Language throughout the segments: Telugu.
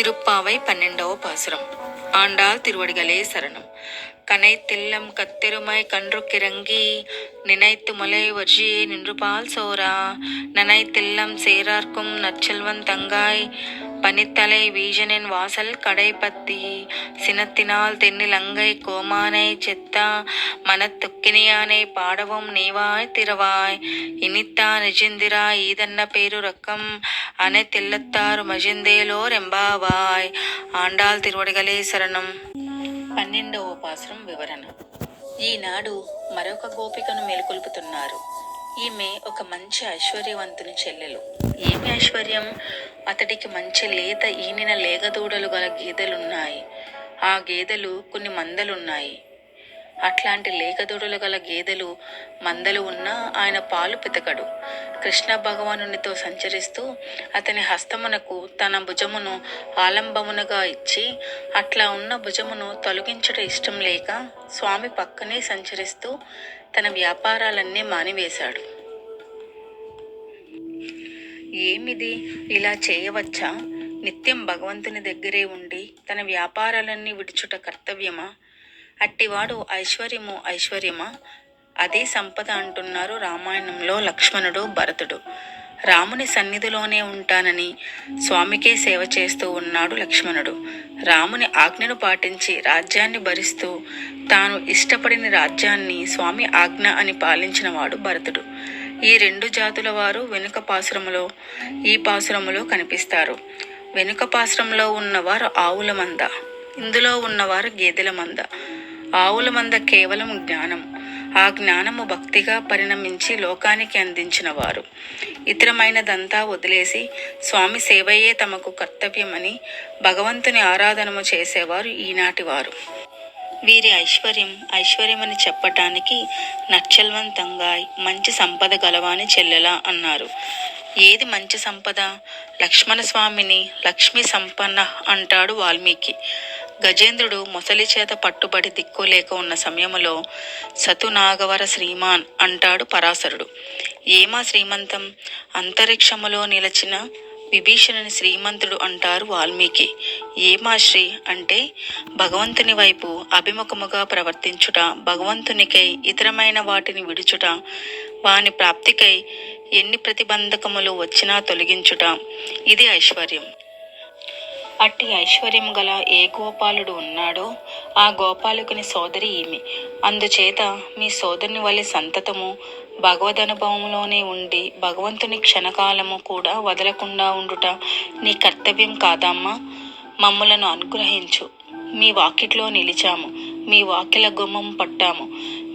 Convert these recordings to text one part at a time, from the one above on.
திருப்பாவை பன்னெண்டవ பாசுரம். ஆண்டாள் திருவடிகளே சரணம். கனைத்தில்லம் கன்று கன்றுக்கிறங்கி நினைத்து மலை வர்ஜியே நின்று பால் சோரா நனைத்தில்லம் சேரார்க்கும் நச்செல்வன் தங்காய் பனித்தலை வீஜனின் வாசல் கடை பத்தி சினத்தினால் தென்னிலங்கை கோமானை செத்தா மனத்துக்கினியானை பாடவும் நீவாய் திரவாய் இனித்தா நிஜிந்திரா ஈதன்ன பேருரக்கம் அனைத்தில்லத்தாறு மஜிந்தேலோர் எம்பாவாய். ஆண்டாள் திருவடிகளே சரணம். పన్నెండవ ఉపాసనం వివరణ. ఈనాడు మరొక గోపికను మేలుకొల్పుతున్నారు. ఈమె ఒక మంచి ఐశ్వర్యవంతుని చెల్లెలు. ఏమి ఐశ్వర్యం? అతడికి మంచి లేత ఈనిన లేగదూడలు గల గేదెలున్నాయి. ఆ గేదెలు కొన్ని మందలున్నాయి. అట్లాంటి లేగదూడలు గల గేదెలు మందలు ఉన్నా ఆయన పాలు పితకడు. కృష్ణ భగవానునితో సంచరిస్తూ అతని హస్తమునకు తన భుజమును ఆలంబమునగా ఇచ్చి అట్లా ఉన్న భుజమును తొలగించుట ఇష్టం లేక స్వామి పక్కనే సంచరిస్తూ తన వ్యాపారాలన్నీ మానివేశాడు. ఏమిది? ఇలా చేయవచ్చా? నిత్యం భగవంతుని దగ్గరే ఉండి తన వ్యాపారాలన్నీ విడుచుట కర్తవ్యమా? అట్టివాడు ఐశ్వర్యము ఐశ్వర్యమా? అదే సంపద అంటున్నారు రామాయణంలో లక్ష్మణుడు భరతుడు. రాముని సన్నిధిలోనే ఉంటానని స్వామికే సేవ చేస్తూ ఉన్నాడు లక్ష్మణుడు. రాముని ఆజ్ఞను పాటించి రాజ్యాన్ని భరిస్తూ తాను ఇష్టపడిన రాజ్యాన్ని స్వామి ఆజ్ఞ అని పాలించినవాడు భరతుడు. ఈ రెండు జాతుల వారు వెనుక పాసురములో ఈ పాసురములో కనిపిస్తారు. వెనుక పాసురంలో ఉన్నవారు ఆవుల మంద ఇందులో ఉన్నవారు గేదెల మంద. ఆవుల మంద కేవలం జ్ఞానం. ఆ జ్ఞానము భక్తిగా పరిణమించి లోకానికి అందించిన వారు ఇతరమైనదంతా వదిలేసి స్వామి సేవయే తమకు కర్తవ్యమని భగవంతుని ఆరాధనము చేసేవారు ఈనాటివారు. వీరి ఐశ్వర్యం ఐశ్వర్యమని చెప్పటానికి నక్షల్వంతంగా మంచి సంపద గలవాని చెల్లెలా అన్నారు. ఏది మంచి సంపద? లక్ష్మణ స్వామిని లక్ష్మీ సంపన్న అంటాడు వాల్మీకి. గజేంద్రుడు మొసలి చేత పట్టుబడి దిక్కులేక ఉన్న సమయములో సతునాగవర శ్రీమాన్ అంటాడు పరాశరుడు. ఏమా శ్రీమంతం? అంతరిక్షములో నిలచిన విభీషణుని శ్రీమంతుడు అంటారు వాల్మీకి. ఏమా శ్రీ? అంటే భగవంతుని వైపు అభిముఖముగా ప్రవర్తించుట భగవంతునికై ఇతరమైన వాటిని విడుచుట వాని ప్రాప్తికై ఎన్ని ప్రతిబంధకములు వచ్చినా తొలగించుట. ఇది ఐశ్వర్యం. అట్టి ఐశ్వర్యం గల ఏ గోపాలుడు ఉన్నాడో ఆ గోపాలకుని సోదరి ఈమె. అందుచేత మీ సోదరుని వలె సంతతము భగవదనుభవంలోనే ఉండి భగవంతుని క్షణకాలము కూడా వదలకుండా ఉండుట నీ కర్తవ్యం కాదమ్మా. మమ్ములను అనుగ్రహించు. మీ వాకిట్లో నిలిచాము. మీ వాకిల గుమ్మం పట్టాము.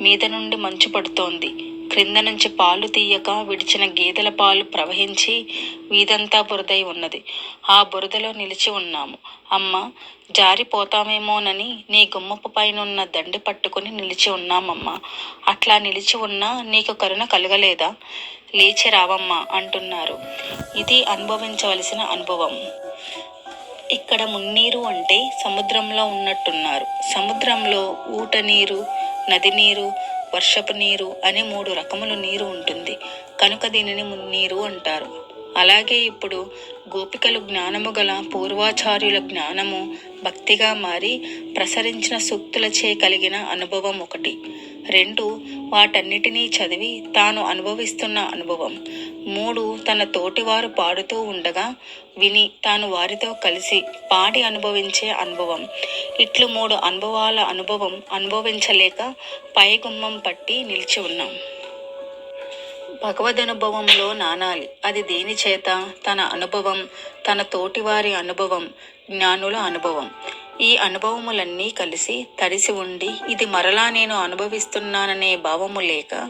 మీద నుండి మంచు పడుతోంది. క్రింద నుంచి పాలు తీయక విడిచిన గేదెల పాలు ప్రవహించి వీధంతా బురదై ఉన్నది. ఆ బురదలో నిలిచి ఉన్నాము. అమ్మ జారిపోతామేమోనని నీ గుమ్మపు పైనున్న దండి పట్టుకుని నిలిచి ఉన్నామమ్మా. అట్లా నిలిచి ఉన్నా నీకు కరుణ కలగలేదా? లేచి రావమ్మా అంటున్నారు. ఇది అనుభవించవలసిన అనుభవం. ఇక్కడ మున్నీరు అంటే సముద్రంలో ఉన్నట్టున్నారు. సముద్రంలో ఊట నీరు నది నీరు వర్షపు నీరు అనే మూడు రకముల నీరు ఉంటుంది. కనుక దీనిని మున్నీరు అంటారు. అలాగే ఇప్పుడు గోపికలు జ్ఞానము గల పూర్వాచార్యుల జ్ఞానము భక్తిగా మారి ప్రసరించిన సూక్తులచే కలిగిన అనుభవం ఒకటి. రెండు వాటన్నిటినీ చదివి తాను అనుభవిస్తున్న అనుభవం. మూడు తన తోటివారు పాడుతూ ఉండగా విని తాను వారితో కలిసి పాడి అనుభవించే అనుభవం. ఇట్లు మూడు అనుభవాల అనుభవం అనుభవించలేక పైగుమ్మం పట్టి నిలిచి ఉన్నాం. భగవదనుభవంలో నానాలి. అది దేని చేత? తన అనుభవం తన తోటివారి అనుభవం జ్ఞానుల అనుభవం. ఈ అనుభవములన్నీ కలిసి తడిసి ఉండి ఇది మరలా నేను అనుభవిస్తున్నాననే భావము లేక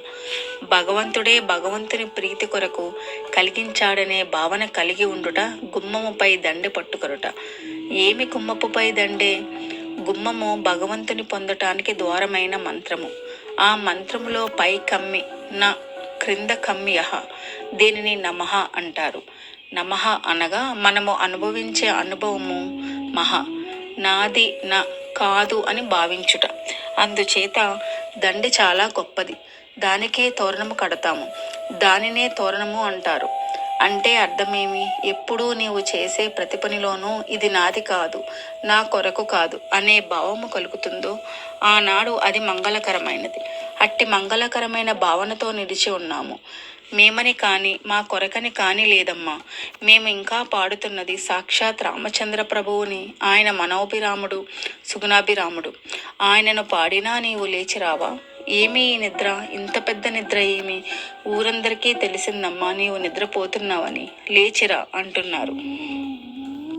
భగవంతుడే భగవంతుని ప్రీతి కొరకు కలిగించాడనే భావన కలిగి ఉండుట గుమ్మముపై దండె పట్టుకొనుట. ఏమి గుమ్మపుపై దండే? గుమ్మము భగవంతుని పొందటానికి ద్వారమైన మంత్రము. ఆ మంత్రములో పై కమ్మి నా క్రింద కమ్యహ దీనిని నమః అంటారు. నమః అనగా మనము అనుభవించే అనుభవము. మహ. నాది నా కాదు అని భావించుట. అందుచేత దండి చాలా గొప్పది. దానికే తోరణము కడతాము. దానినే తోరణము అంటారు. అంటే అర్థమేమి? ఎప్పుడూ నీవు చేసే ప్రతి పనిలోనూ ఇది నాది కాదు నా కొరకు కాదు అనే భావము కలుగుతుందో? ఆనాడు అది మంగళకరమైనది. అట్టి మంగళకరమైన భావనతో నిలిచి ఉన్నాము. మేమని కానీ మా కొరకని కానీ లేదమ్మా. మేము ఇంకా పాడుతున్నది సాక్షాత్ రామచంద్ర ప్రభువుని ఆయన మనోభిరాముడు సుగుణాభిరాముడు. ఆయనను పాడినా నీవు లేచిరావా? ఏమి ఈ నిద్ర? ఇంత పెద్ద నిద్ర ఏమి? ఊరందరికీ తెలిసిందమ్మా నీవు నిద్రపోతున్నావని. లేచిరా అంటున్నారు.